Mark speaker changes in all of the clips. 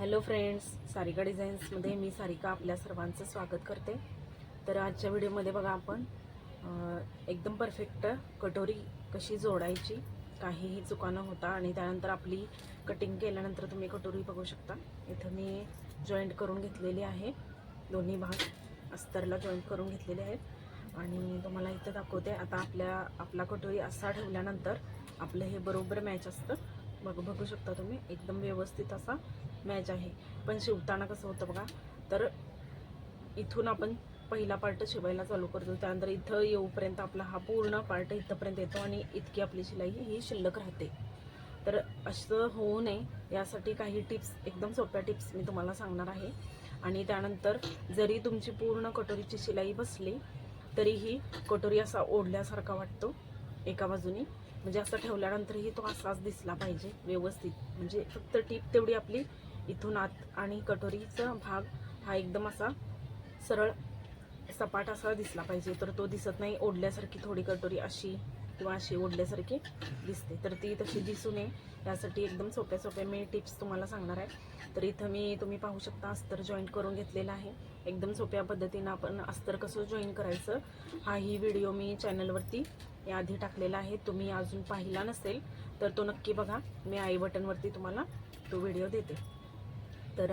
Speaker 1: Hello friends Sarika डिझाईन्समध्ये मी सारिका आपल्या सर्वांचं स्वागत करते. तर आजच्या व्हिडिओमध्ये बघा आपण एकदम परफेक्ट कटोरी कशी जोडायची काहीही चुका न होता आणि त्यानंतर आपली कटिंग केल्यानंतर तुम्ही कटोरी बघू शकता. इथं मी जॉईंट करून घेतलेली आहे. दोन्ही भाग अस्तरला जॉईंट करून घेतलेले आहेत. आणि तुम्हाला इथं दाखवते. आता आपल्या आपला कटोरी असा ठेवल्यानंतर आपलं हे बरोबर मॅच असतं. बघ बघू शकता तुम्ही. एकदम व्यवस्थित असा मॅच आहे. पण शिवताना कसं होतं बघा तर इथून आपण पहिला पार्ट शिवायला चालू करतो. त्यानंतर इथं येऊपर्यंत आपला हा पूर्ण पार्ट इथंपर्यंत येतो आणि इतकी आपली शिलाई ही शिल्लक राहते. तर असं होऊ नये यासाठी काही टिप्स एकदम सोप्या टिप्स मी तुम्हाला सांगणार आहे. आणि त्यानंतर जरी तुमची पूर्ण कटोरीची शिलाई बसली तरीही कटोरी असा ओढल्यासारखा वाटतो एका बाजूनी. म्हणजे असं ठेवल्यानंतरही तो असाच दिसला पाहिजे व्यवस्थित. म्हणजे फक्त टीप तेवढी आपली इथून आत आणि कटोरीचा भाग हा एकदम असा सरळ सपाट असा दिसला पाहिजे. तर तो दिसत नाही ओढल्यासारखी थोडी कटोरी अशी किंवा अशी ओढल्यासारखी दिसते. तर ती तशी दिसू नये यासाठी एकदम सोप्या सोप्या मी टिप्स तुम्हाला सांगणार आहे. तर इथं मी तुम्ही पाहू शकता अस्तर जॉईंट करून घेतलेला आहे. एकदम सोप्या पद्धतीनं आपण अस्तर कसं जॉईन करायचं हाही व्हिडिओ मी चॅनलवरती आधी टाकलेला आहे. तुम्ही अजून पाहिला नसेल तर तो नक्की बघा. मी आई बटनवरती तुम्हाला तो व्हिडिओ देते. तर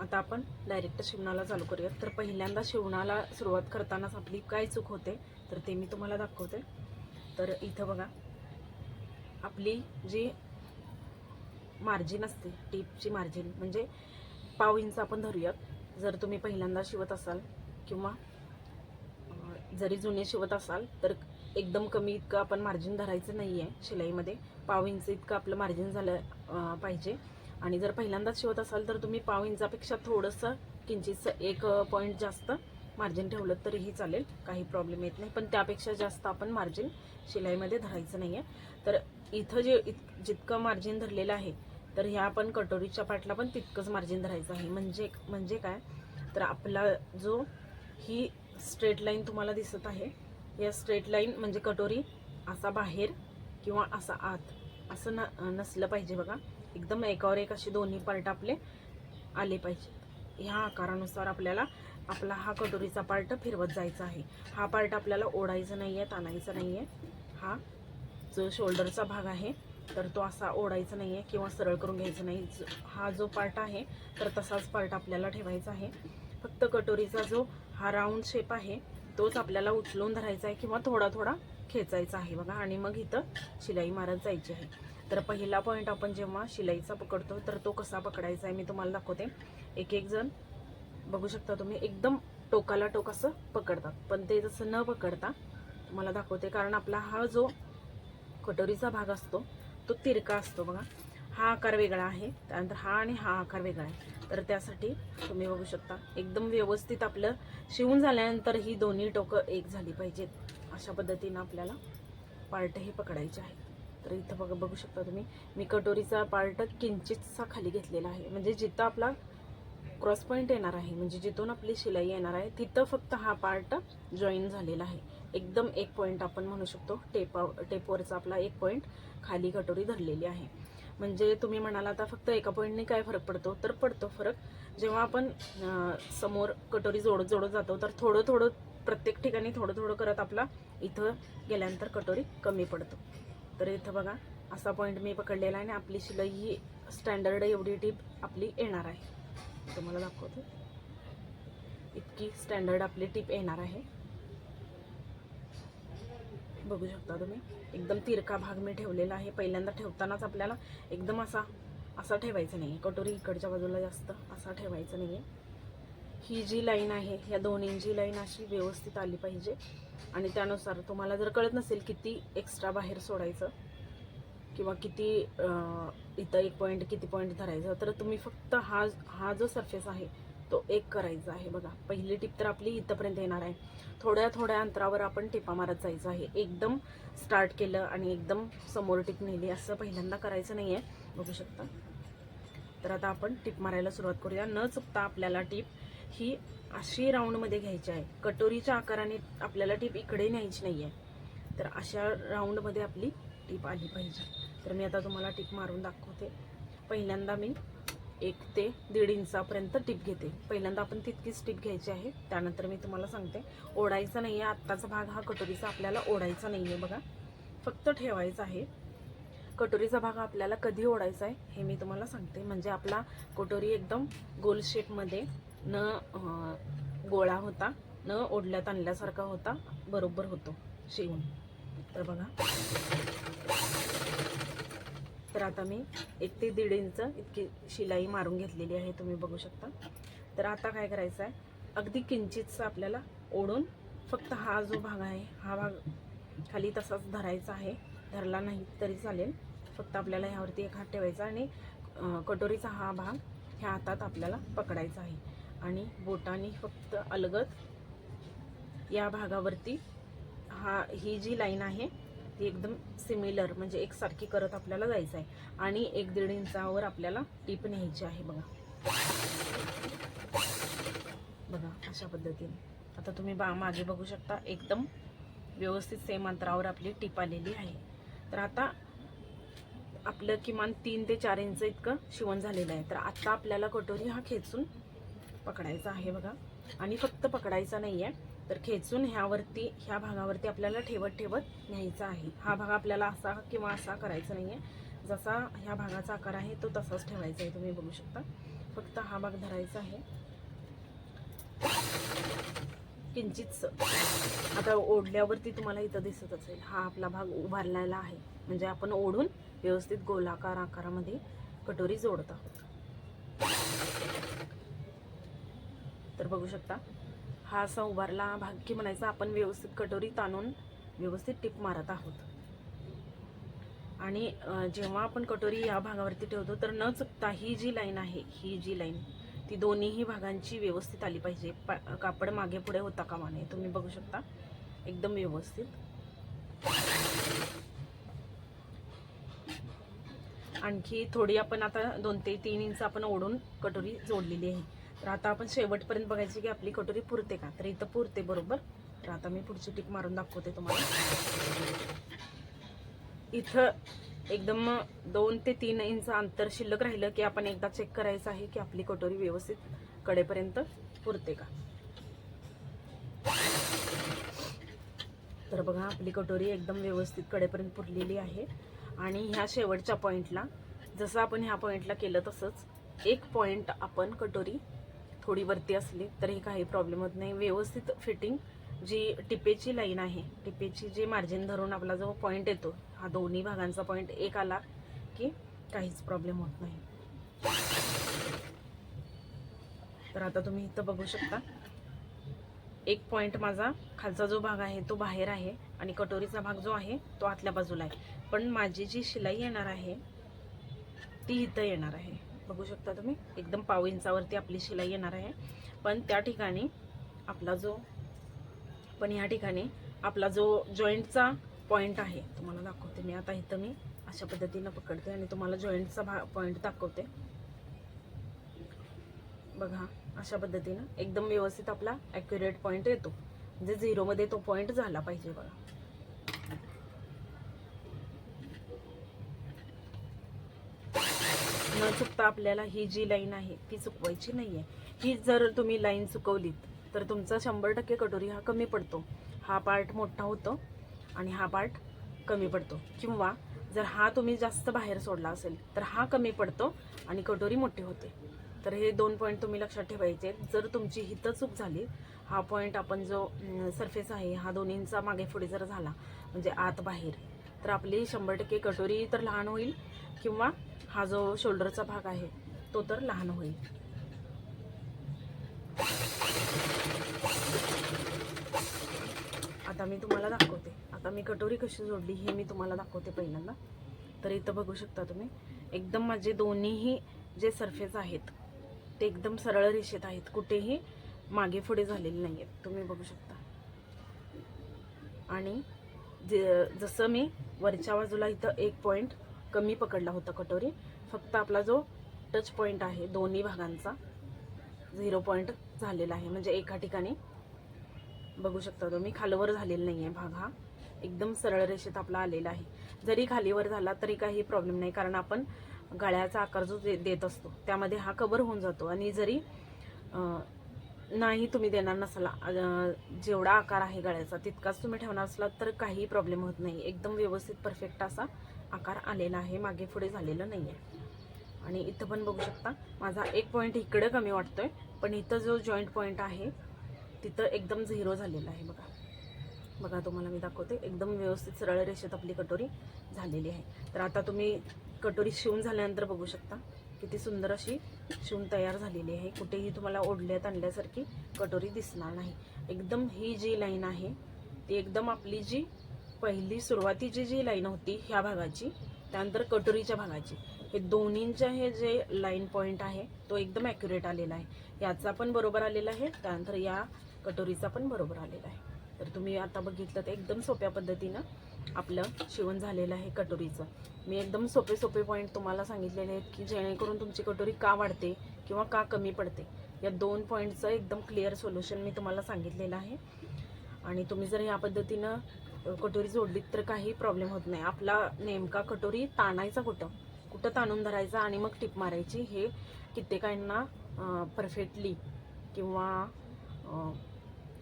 Speaker 1: आता आपण डायरेक्ट शिवणाला चालू करूयात. तर पहिल्यांदा शिवणाला सुरुवात करतानाच आपली काय चूक होते तर ते मी तुम्हाला दाखवते. तर इथं बघा. आपली जी मार्जिन असते टीपची मार्जिन म्हणजे पाव इंच आपण धरूयात. जर तुम्ही पहिल्यांदा शिवत असाल किंवा जरी जुने शिवत असाल तर एकदम कमी इतकं आपण मार्जिन धरायचं नाही आहे शिलाईमध्ये. पाव इंच इतकं आपलं मार्जिन झालं पाहिजे. आणि जर पहिल्यांदाच शिवत असाल तर तुम्ही पाव इंचापेक्षा थोडंसं किंचितचं एक पॉईंट जास्त मार्जिन ठेवलं तरीही चालेल. काही प्रॉब्लेम येत नाही. पण त्यापेक्षा जास्त आपण मार्जिन शिलाईमध्ये धरायचं नाही आहे तर इथं जे इत जितकं मार्जिन धरलेलं आहे तर ह्या आपण कटोरीच्या पाटला पण तितकंच मार्जिन धरायचं आहे. म्हणजे म्हणजे काय? तर आपला जो ही स्ट्रेट लाईन तुम्हाला दिसत आहे या स्ट्रेट लाईन म्हणजे कटोरी असा बाहेर किंवा असा आत असं न नसलं पाहिजे बघा. एकदम एकावर एक असे दोन्ही पार्ट आपले आले पाहिजे. ह्या आकारानुसार आपल्याला आपला हा कटोरीचा पार्ट फिरवत जायचा आहे. हा पार्ट आपल्याला ओढायचा नाही आहे ताणायचा नाही आहे हा जो शोल्डरचा भाग आहे तर तो असा ओढायचा नाही आहे किंवा सरळ करून घ्यायचा नाही. हा जो पार्ट आहे तर तसाच पार्ट आपल्याला ठेवायचा आहे. फक्त कटोरीचा जो हा राऊंड शेप आहे तोच आपल्याला उचलून धरायचा आहे किंवा थोडा थोडा खेचायचा आहे बघा. आणि मग इथं शिलाई मारत जायची आहे. तर पहिला पॉईंट आपण जेव्हा शिलाईचा पकडतो तर तो कसा पकडायचा आहे मी तुम्हाला दाखवते. एक एक जण बघू शकता तुम्ही एकदम टोकाला टोक असं पकडतात. पण ते जसं न पकडता तुम्हाला दाखवते कारण आपला हा जो कटोरीचा भाग असतो तो तिरका असतो बघा. हा आकार वेगळा आहे. त्यानंतर हा आणि हा आकार वेगळा आहे. तर त्यासाठी तुम्ही बघू शकता एकदम व्यवस्थित आपलं शिवून झाल्यानंतर ही दोन्ही टोकं एक झाली पाहिजेत. अशा पद्धतीनं आपल्याला पार्ट हे पकडायचे आहे तर इथं बघ बघू शकता तुम्ही मी कटोरीचा पार्ट किंचितसा खाली घेतलेला आहे. म्हणजे जिथं आपला क्रॉस पॉईंट येणार आहे म्हणजे जिथून आपली शिलाई येणार आहे तिथं फक्त हा पार्ट जॉईन झालेला आहे. एकदम एक पॉईंट आपण म्हणू शकतो टेपा टेपवरचा आपला एक पॉईंट खाली कटोरी धरलेली आहे. म्हणजे तुम्ही म्हणाला आता फक्त एका पॉईंटने काय फरक पडतो? तर पडतो फरक. जेव्हा आपण समोर कटोरी जोडत जोडत जातो तर थोडं थोडं प्रत्येक ठिकाणी थोडं थोडं करत आपला इथं गेल्यानंतर कटोरी कमी पडतो. तर इथं बघा असा पॉईंट मी पकडलेला आहे आणि आपली शिलाई ही स्टँडर्ड एवढी टीप आपली येणार आहे. तुम्हाला दाखवते. इतकी स्टँडर्ड आपली टीप येणार आहे. बघू शकता तुम्ही. एकदम तिरका भाग मी ठेवलेला आहे. पहिल्यांदा ठेवतानाच आपल्याला एकदम असा असा ठेवायचा नाही कटोरी इकडच्या बाजूला जास्त असा ठेवायचा नाही ही जी लाईन आहे या दोन इंची लाईन अशी व्यवस्थित आली पाहिजे. आणि त्यानुसार तुम्हाला जर कळत नसेल किती एक्स्ट्रा बाहेर सोडायचं किंवा किती इथं एक पॉईंट किती पॉईंट धरायचं तर तुम्ही फक्त हा हा जो सरफेस आहे तो एक करायचा आहे. बघा पहिली टिप तर आपली इथंपर्यंत येणार आहे. थोड्या थोड्या अंतरावर आपण टिपा मारत जायचं आहे. एकदम स्टार्ट केलं आणि एकदम समोर टिप नेली असं पहिल्यांदा करायचं नाही आहे बघू शकता. तर आता आपण टिप मारायला सुरुवात करूया. न चुकता आपल्याला टिप ही अशी राऊंडमध्ये घ्यायची आहे. कटोरीच्या आकाराने आपल्याला टीप इकडे न्यायची नाही आहे तर अशा राऊंडमध्ये आपली टीप आली पाहिजे. तर मी आता तुम्हाला टीप मारून दाखवते. पहिल्यांदा मी एक ते दीड इंचापर्यंत टिप घेते. पहिल्यांदा आपण तितकीच टिप घ्यायची आहे. त्यानंतर मी तुम्हाला सांगते. ओढायचा नाही आहे आत्ताचा भाग हा कटोरीचा आपल्याला ओढायचा नाही आहे बघा. फक्त ठेवायचा आहे. कटोरीचा भाग आपल्याला कधी ओढायचा आहे हे मी तुम्हाला सांगते. म्हणजे आपला कटोरी एकदम गोल शेपमध्ये न गोळा होता न ओढल्यात आणल्यासारखा होता बरोबर होतो. शिवून. तर बघा. तर आता मी एक ते दीड इंच इतकी शिलाई मारून घेतलेली आहे तुम्ही बघू शकता. तर आता काय करायचं आहे? अगदी किंचितचं आपल्याला ओढून फक्त हा जो भाग आहे हा भाग खाली तसाच धरायचा आहे. धरला नाही तरी चालेल. फक्त आपल्याला ह्यावरती एक हात ठेवायचा आणि कटोरीचा हा भाग ह्या हातात आपल्याला पकडायचा आहे. आणि बोटाने फक्त अलगद या भागावरती हा ही जी लाईन आहे ती एकदम सिमिलर म्हणजे एकसारखी करत आपल्याला जायचं आहे आणि एक दीड इंचावर आपल्याला टीप न्यायची आहे बघा. बघा अशा पद्धतीने. आता तुम्ही बा मागे बघू शकता एकदम व्यवस्थित सेम अंतरावर आपली टीप आलेली आहे. तर आता आपलं किमान तीन ते चार इंच इतकं शिवण झालेलं आहे. तर आता आपल्याला कटोरी हा खेचून पकडायचा आहे बघा. आणि फक्त पकडायचा नाही आहे तर खेचून ह्यावरती ह्या भागावरती आपल्याला ठेवत ठेवत न्यायचा आहे. हा भाग आपल्याला असा किंवा असा करायचा नाही आहे जसा ह्या भागाचा आकार आहे तो तसाच ठेवायचा आहे. तुम्ही बघू शकता. फक्त हा भाग धरायचा आहे. किंचितच आता ओढल्यावरती तुम्हाला इथं दिसत असेल हा आपला भाग उभारलेला आहे. म्हणजे आपण ओढून व्यवस्थित गोलाकार आकारामध्ये कटोरी जोडत आहोत. तर बघू शकता हा असा उभारला भाग्य म्हणायचा आपण व्यवस्थित कटोरी ताणून व्यवस्थित टिप मारत आहोत. आणि जेव्हा आपण कटोरी या भागावरती ठेवतो तर न चुकता ही जी लाईन आहे ही जी लाईन ती दोन्हीही भागांची व्यवस्थित आली पाहिजे. पा कापड मागे पुढे होता कामा नये. तुम्ही बघू शकता एकदम व्यवस्थित. आणखी थोडी आपण आता दोन ते तीन इंच आपण ओढून कटोरी जोडलेली आहे. तर आता आपण शेवटपर्यंत बघायची की आपली कटोरी पुरते का? तर इथं पुरते बरोबर? तर आता मी पुढची टिक मारून दाखवते तुम्हाला. इथं एकदम दोन ते तीन इंच अंतर शिल्लक राहिलं की आपण एकदा चेक करायचं आहे की आपली कटोरी व्यवस्थित कडेपर्यंत पुरते का? तर बघा आपली कटोरी एकदम व्यवस्थित कडेपर्यंत पुरलेली आहे. आणि ह्या शेवटच्या पॉईंटला जसं आपण ह्या पॉईंटला केलं तसंच एक पॉईंट आपण कटोरी थोडी वरती असली तरी काही प्रॉब्लेम होत नाही. व्यवस्थित फिटिंग जी टिपेची लाईन आहे टिपेची जी मार्जिन धरून आपला जो पॉईंट येतो हा दोन्ही भागांचा पॉईंट एक आला की काहीच प्रॉब्लेम होत नाही. तर आता तुम्ही इथं बघू शकता. एक पॉईंट माझा खालचा जो भाग आहे तो बाहेर आहे आणि कटोरीचा भाग जो आहे तो आतल्या बाजूला आहे. पण माझी जी शिलाई येणार आहे ती इथं येणार आहे. बघू शकता तुम्ही एकदम पाव इंचावरती आपली शिलाई येणार आहे. पण त्या ठिकाणी आपला जो पण ह्या ठिकाणी आपला जो जॉईंटचा पॉईंट आहे तुम्हाला दाखवते मी. आता इथं मी अशा पद्धतीनं पकडते आणि तुम्हाला जॉईंटचा भा पॉईंट दाखवते. बघा अशा पद्धतीनं एकदम व्यवस्थित आपला ॲक्युरेट पॉईंट येतो. म्हणजे झिरोमध्ये तो पॉईंट झाला पाहिजे बघा. न चुकता आपल्याला ही जी लाईन आहे ती चुकवायची नाही आहे ही जर तुम्ही लाईन चुकवलीत तर तुमचा शंभर टक्के कटोरी हा कमी पडतो. हा पार्ट मोठा होतो आणि हा पार्ट कमी पडतो. किंवा जर हा तुम्ही जास्त बाहेर सोडला असेल तर हा कमी पडतो आणि कटोरी मोठी होते. तर हे दोन पॉईंट तुम्ही लक्षात ठेवायचे. जर तुमची हित चूक झाली हा पॉईंट आपण जो सरफेस आहे हा दोन्हींचा मागे पुढे जर झाला म्हणजे आत बाहेर तर आपली शंभर टक्के कटोरी तर लहान होईल किंवा हा जो शोल्डरचा भाग आहे तो तर लहान होईल. आता मी तुम्हाला दाखवते. आता मी कटोरी कशी जोडली हे मी तुम्हाला दाखवते पहिल्यांदा. तर इथं बघू शकता तुम्ही एकदम माझे दोन्हीही जे सरफेस आहेत ते एकदम सरळ रेषेत आहेत. कुठेही मागे पुढे झालेले नाही आहेत तुम्ही बघू शकता. आणि जे जसं मी वरच्या बाजूला इथं एक पॉईंट कमी पकडला होता कटोरी. फक्त आपला जो टच पॉईंट आहे दोन्ही भागांचा झिरो पॉईंट झालेला आहे. म्हणजे एका ठिकाणी बघू शकता तुम्ही खालवर झालेला नाही आहे भाग हा. एकदम सरळ रेषेत आपला आलेला आहे. जरी खालीवर झाला तरी काही प्रॉब्लेम नाही. कारण आपण गळ्याचा आकार जो दे- देत असतो त्यामध्ये हा कवर होऊन जातो. आणि जरी नाही तुम्ही देणार नसला जेवढा आकार आहे गळ्याचा तितकाच तुम्ही ठेवणार असला तर काही प्रॉब्लेम होत नाही. एकदम व्यवस्थित परफेक्ट असा आकार आलेला आहे मागे पुढे झालेलं नाही आहे आणि इथं पण बघू शकता माझा एक पॉईंट इकडे कमी वाटतो आहे पण इथं जो जॉईंट पॉईंट आहे तिथं एकदम झिरो झालेला आहे बघा. बघा तुम्हाला मी दाखवते एकदम व्यवस्थित सरळ रेषेत आपली कटोरी झालेली आहे. तर आता तुम्ही कटोरी शिवून झाल्यानंतर बघू शकता किती सुंदर अशी शिवून तयार झालेली आहे. कुठेही तुम्हाला ओढल्यात आणल्यासारखी कटोरी दिसणार नाही. एकदम ही जी लाईन आहे ती एकदम आपली जी पहिली सुरुवातीची जी लाईन होती ह्या भागाची त्यानंतर कटोरीच्या भागाची. हे दोन्हींच्या हे जे लाईन पॉईंट आहे तो एकदम ॲक्युरेट आलेला आहे. याचा पण बरोबर आलेला आहे त्यानंतर या कटोरीचा पण बरोबर आलेला आहे. तर तुम्ही आता बघितलं तर एकदम सोप्या पद्धतीनं आपलं शिवण झालेलं आहे कटोरीचं. मी एकदम सोपे सोपे पॉईंट तुम्हाला सांगितलेले आहेत की जेणेकरून तुमची कटोरी का वाढते किंवा का कमी पडते. या दोन पॉईंटचं एकदम क्लिअर सोल्युशन मी तुम्हाला सांगितलेलं आहे. आणि तुम्ही जर या पद्धतीनं कटोरी जोडलीत तर काही प्रॉब्लेम होत नाही. आपला नेमका कटोरी ताणायचा कुठं? कुठं ताणून धरायचा आणि मग टिप मारायची हे कित्येकांना परफेक्टली किंवा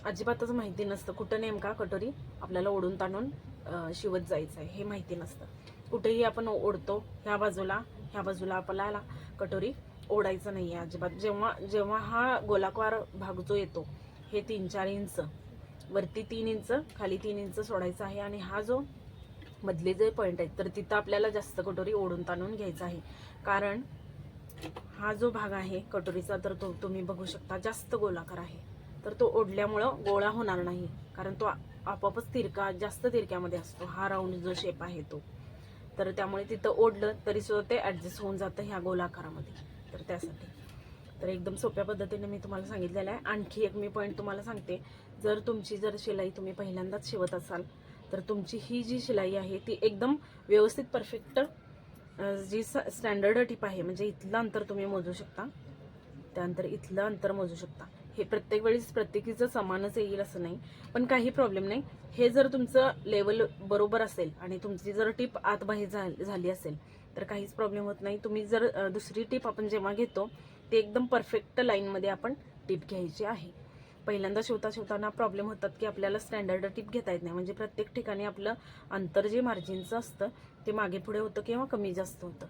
Speaker 1: अजिबातच माहिती नसतं कुठं नेमका कटोरी आपल्याला ओढून ताणून शिवत जायचं आहे हे माहिती नसतं. कुठेही आपण ओढतो ह्या बाजूला ह्या बाजूला आपल्याला कटोरी ओढायचं नाही आहे अजिबात. जेव्हा जेव्हा हा गोलाकार भाग जो येतो हे तीन चार इंच वरती तीन इंच खाली तीन इंच सोडायचा आहे आणि हा जो मधले जे पॉईंट आहेत तर तिथं आपल्याला जास्त कटोरी ओढून ताणून घ्यायचा आहे. कारण हा जो भाग आहे कटोरीचा तर तो तुम्ही बघू शकता जास्त गोलाकार आहे. तर तो ओढल्यामुळं गोळा होणार नाही. कारण तो आपोआपच तिरका जास्त तिरक्यामध्ये असतो. हा राऊंड जो शेप आहे तो. तर त्यामुळे तिथं ओढलं तरी सुद्धा ते ॲडजस्ट होऊन जातं ह्या गोलाकारामध्ये. तर त्यासाठी. तर एकदम सोप्या पद्धतीने मी तुम्हाला सांगितलेलं आहे. आणखी एक मी पॉईंट तुम्हाला सांगते. जर तुमची जर शिलाई तुम्ही पहिल्यांदाच शिवत असाल तर तुमची ही जी शिलाई आहे ती एकदम व्यवस्थित परफेक्ट जी स्टँडर्ड टिप आहे म्हणजे इथलं अंतर तुम्ही मोजू शकता. त्यानंतर इथलं अंतर मोजू शकता. हे प्रत्येक वेळेस प्रत्येकीचं समानच येईल असं नाही पण काही प्रॉब्लेम नाही. हे जर तुमचं लेवल बरोबर असेल आणि तुमची जर टिप आतबाहेर झाली असेल तर काहीच प्रॉब्लेम होत नाही. तुम्ही जर दुसरी टिप आपण जेव्हा घेतो ते एकदम परफेक्ट लाईनमध्ये आपण टिप घ्यायची आहे. पहिल्यांदा शिवता शिवताना प्रॉब्लेम होतात की आपल्याला स्टँडर्ड टिप घेता येत नाही. म्हणजे प्रत्येक ठिकाणी आपलं अंतर जे मार्जिनचं असतं ते मागे पुढे होतं किंवा कमी जास्त होतं.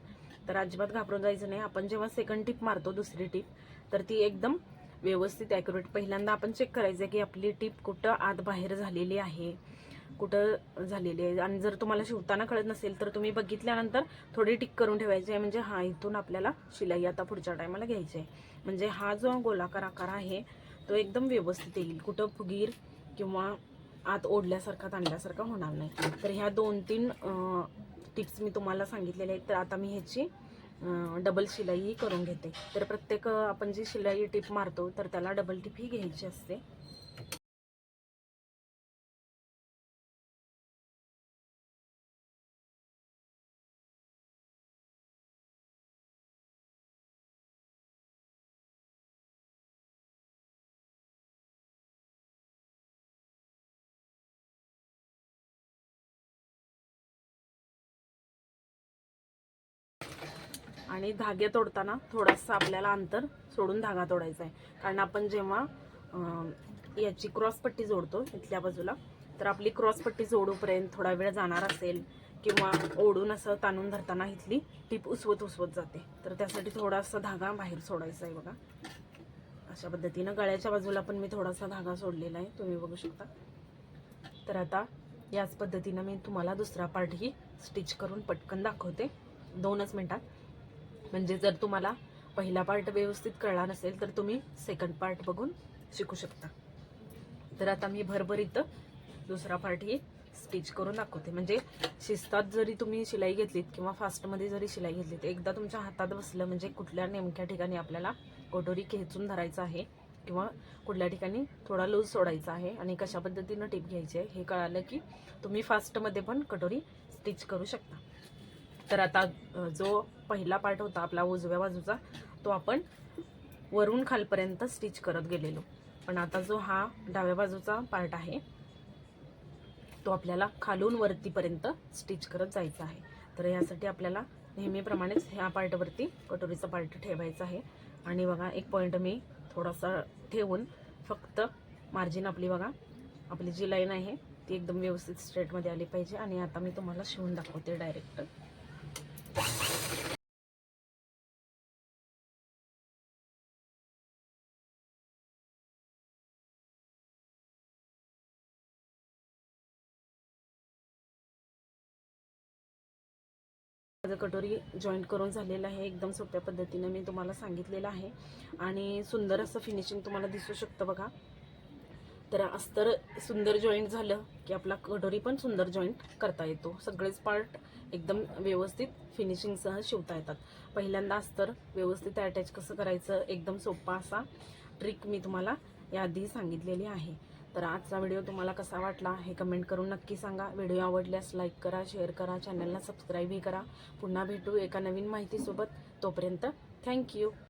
Speaker 1: तर अजिबात घाबरून जायचं नाही. आपण जेव्हा सेकंड टिप मारतो दुसरी टिप तर ती एकदम व्यवस्थित ॲक्युरेट पहिल्यांदा आपण चेक करायचं की आपली टिप कुठं आत बाहेर झालेली आहे कुठं झालेली आहे. आणि जर तुम्हाला शिवताना कळत नसेल तर तुम्ही बघितल्यानंतर थोडी टिक करून ठेवायची आहे. म्हणजे हा इथून आपल्याला शिलाई आता पुढच्या टायमाला घ्यायची आहे. म्हणजे हा जो गोलाकार आकार आहे तो एकदम व्यवस्थित येईल. कुठं फुगीर किंवा आत ओढल्यासारखा ताणल्यासारखा होणार नाही. तर ह्या दोन तीन टिप्स मी तुम्हाला सांगितलेल्या आहेत. तर आता मी ह्याची डबल शिलाईही करून घेते. तर प्रत्येक आपण जी शिलाई टिप मारतो तर त्याला डबल टिप ही घ्यायची असते. आणि धागे तोडताना थोडासा आपल्याला अंतर सोडून धागा तोडायचा आहे. कारण आपण जेव्हा याची क्रॉसपट्टी जोडतो इथल्या बाजूला तर आपली क्रॉसपट्टी जोडूपर्यंत थोडा वेळ जाणार असेल किंवा ओढून असं ताणून धरताना इथली टीप उसवत उसवत जाते. तर त्यासाठी थोडासा धागा बाहेर सोडायचा आहे बघा. अशा पद्धतीनं गळ्याच्या बाजूला पण मी थोडासा धागा सोडलेला आहे. तुम्ही बघू शकता. तर आता याच पद्धतीनं मी तुम्हाला दुसरा पार्टही स्टिच करून पटकन दाखवते. दोनच मिनटात. म्हणजे जर तुम्हाला पहिला पार्ट व्यवस्थित कळला नसेल तर तुम्ही सेकंड पार्ट बघून शिकू शकता. तर आता मी भरभरीत दुसरा पार्टही स्टिच करून दाखवते. म्हणजे शिस्तात जरी तुम्ही शिलाई घेतलीत किंवा फास्टमध्ये जरी शिलाई घेतलीत एकदा तुमच्या हातात बसलं म्हणजे कुठल्या नेमक्या ठिकाणी आपल्याला कटोरी खेचून धरायचं आहे किंवा कुठल्या ठिकाणी थोडा लूज सोडायचा आहे आणि कशा पद्धतीनं टिप घ्यायची आहे हे कळालं की तुम्ही फास्टमध्ये पण कटोरी स्टिच करू शकता. तर आता जो पहिला पार्ट होता आपला उजव्या बाजूचा तो आपण वरून खालपर्यंत स्टिच करत गेलेलो. पण आता जो हा डाव्या बाजूचा पार्ट आहे तो आपल्याला खालून वरतीपर्यंत स्टिच करत जायचा आहे. तर यासाठी आपल्याला नेहमीप्रमाणेच ह्या पार्टवरती कटोरीचा पार्ट ठेवायचा आहे. आणि बघा एक पॉईंट मी थोडासा ठेवून फक्त मार्जिन आपली बघा आपली जी लाईन आहे ती एकदम व्यवस्थित स्ट्रेटमध्ये आली पाहिजे. आणि आता मी तुम्हाला शिवून दाखवते डायरेक्ट. माझं कटोरी जॉईंट करून झालेलं आहे. एकदम सोप्या पद्धतीनं मी तुम्हाला सांगितलेलं आहे. आणि सुंदर असं फिनिशिंग तुम्हाला दिसू शकतं बघा. तर अस्तर सुंदर जॉईंट झालं की आपला कटोरी पण सुंदर जॉईंट करता येतो. सगळेच पार्ट एकदम व्यवस्थित फिनिशिंगसह शिवता येतात. पहिल्यांदा अस्तर व्यवस्थित अटॅच कसं करायचं? एकदम सोपा असा ट्रिक मी तुम्हाला याआधी सांगितलेली आहे. तर आजचा व्हिडिओ तुम्हाला कसा वाटला हे कमेंट करून नक्की सांगा. व्हिडिओ आवडल्यास लाईक करा शेअर करा चॅनलला सबस्क्राईबही करा. पुन्हा भेटू एका नवीन माहितीसोबत. तोपर्यंत थँक्यू